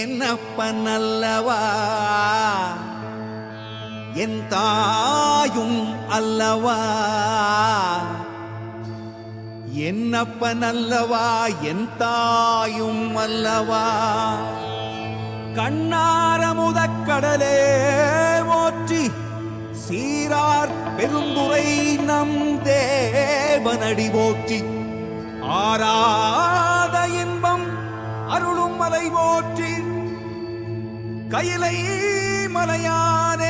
என்னப்ப நல்லவா என் தாயும் அல்லவா? என்னப்ப நல்லவா என் தாயும் அல்லவா? கண்ணார முதக்கடலே போற்றி சீரார் பெருந்துரை நம் தேவனடி போற்றி. ஆராத இன்பம் அருளும் மலை போற்றி. கையிலை மலையானே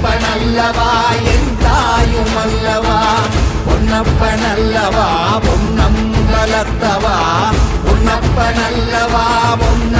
பொன்னப்பன் அல்லவா என் தாயும் அல்லவா? பொன்னப்பன் அல்லவா பொன்னம் வளர்த்தவா? பொன்னப்பன் அல்லவா பொன்ன